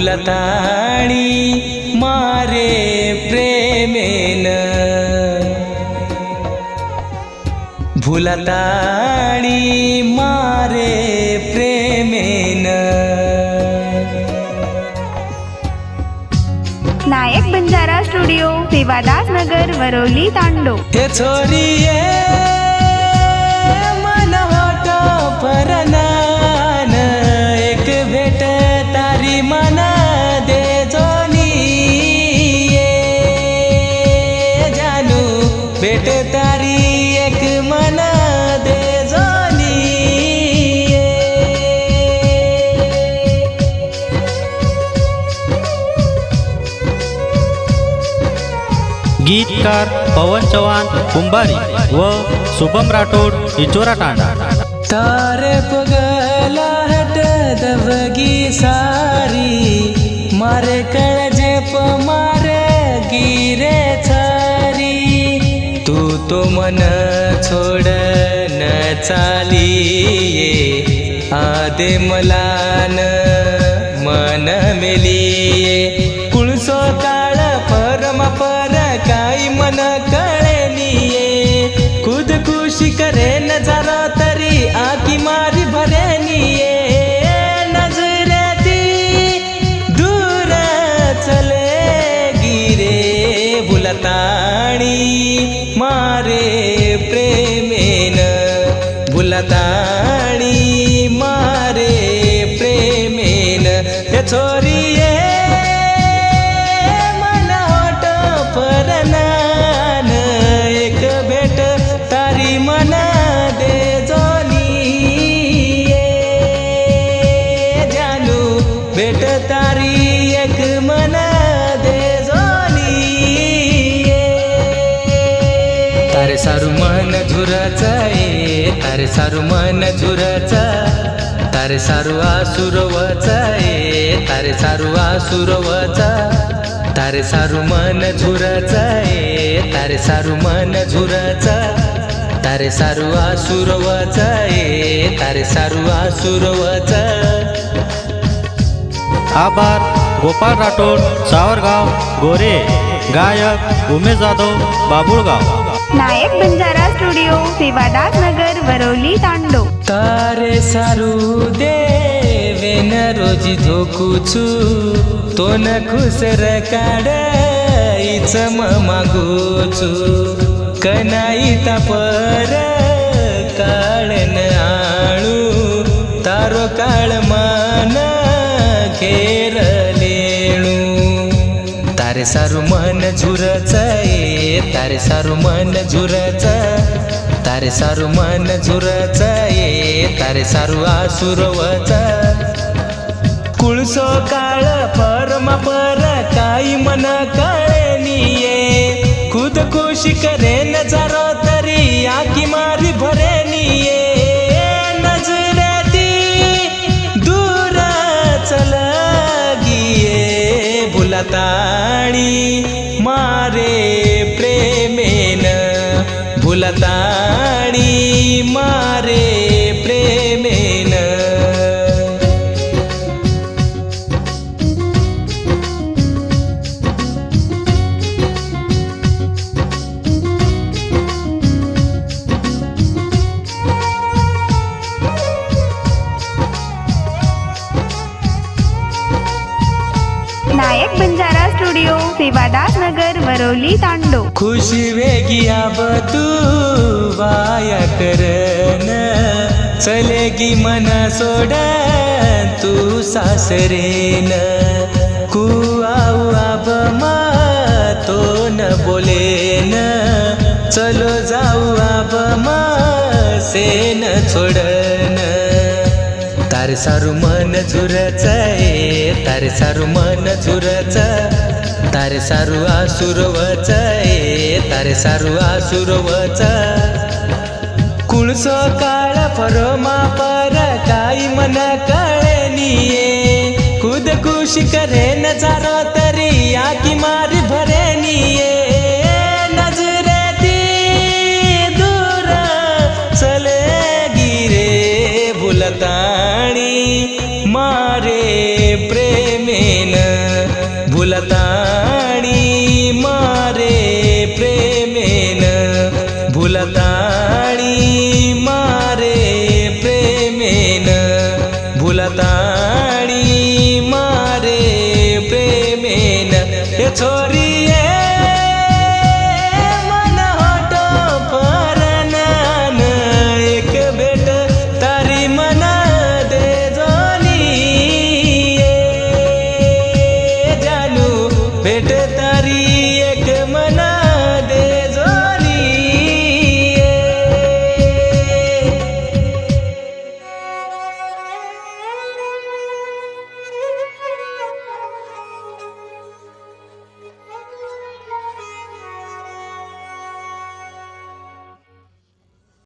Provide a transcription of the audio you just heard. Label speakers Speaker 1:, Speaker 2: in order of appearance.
Speaker 1: भुलताणी मारे प्रेमेन. भुलताणी मारे प्रेमेन.
Speaker 2: नायक बंजारा स्टुडिओ सेवादास नगर वरवली तांडो.
Speaker 1: हे छोरीये भेट तारी एक मन दे जोनी.
Speaker 3: गीतकार पवन चव्हाण कुंभारी व शुभम राठोड इचोरा तांडा
Speaker 1: तारे पगला हट दबगी सारी चाली ये आदे मलान मन मेलिये. कुळसो काळ परम पर काही मन कळेनिये. खुद खुशी करे नजारा तरी आकी मारी भरेनिये. नजरेती दूर चले गिरे बुलताणी मारे. बुलताणी तारे सारू मन झुराचा तारे सारू आसुरवचा ये तारे सारू आसुरवचा तारे सारू मन झुराचा ये तारे सारू मन झुराचा तारे सारू आसुरवचा ये तारे सारू आसुरवचा।
Speaker 3: आभार गोपाळ राठोड सावरगाव गोरे गायक उमेश जाधव बाबुळगाव।
Speaker 2: नायक बंजारा स्टुडिओ सेवादास नगर। भरवली तांडो
Speaker 1: तारे सारू देवेन रोजी झोकूचू तो न खुसर काड इच मागूचू. कनाई तापर काळन आळू तारो काळ मान खेर तारे सारू मन झुरच तारे सारू मन झुरच तारे सारू मन झुरच ये तारे सारू आसुरवच. कुळसो काळ परम पर काही मन कळे ये खुद खुशी करे नजरो तरी आकी मारी
Speaker 2: भरे ये नजरेती सेवादास वरवली तांडो.
Speaker 1: खुशी वेगी आब तू वाया करन चलेगी मना सोड तू सासरेन कुआऊ बमा मा तो न बोलेन चलो जाऊ आब मा सेन छोडन तारे सारू मन झुरच तार तारे सारू मन झुरच तारे सारू आसुरवच ए तारे सारू आसुरवच कुळसो काळ फरमा पर काही मन कळनिये. खुद खुश खुशी करे नजारो तरी या ছড়িয়ে